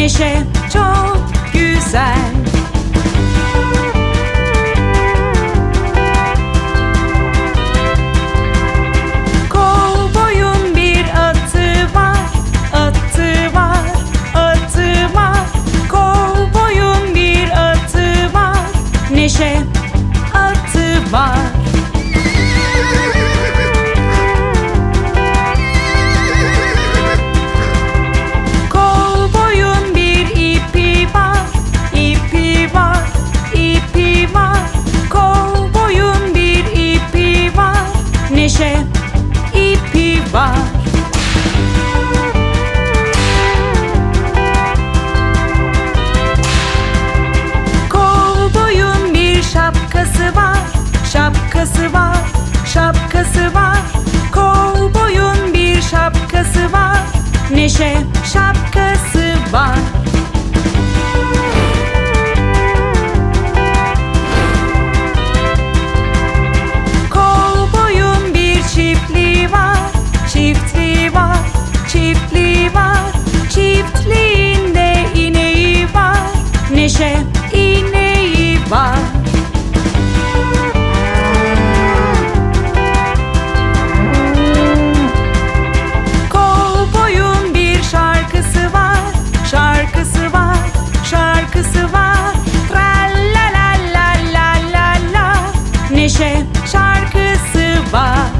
neşe çok güzel. Kovboyun bir atı var, atı var, atı var. Kovboyun bir atı var, neşe atı var. şapkası var. Şarkısı var.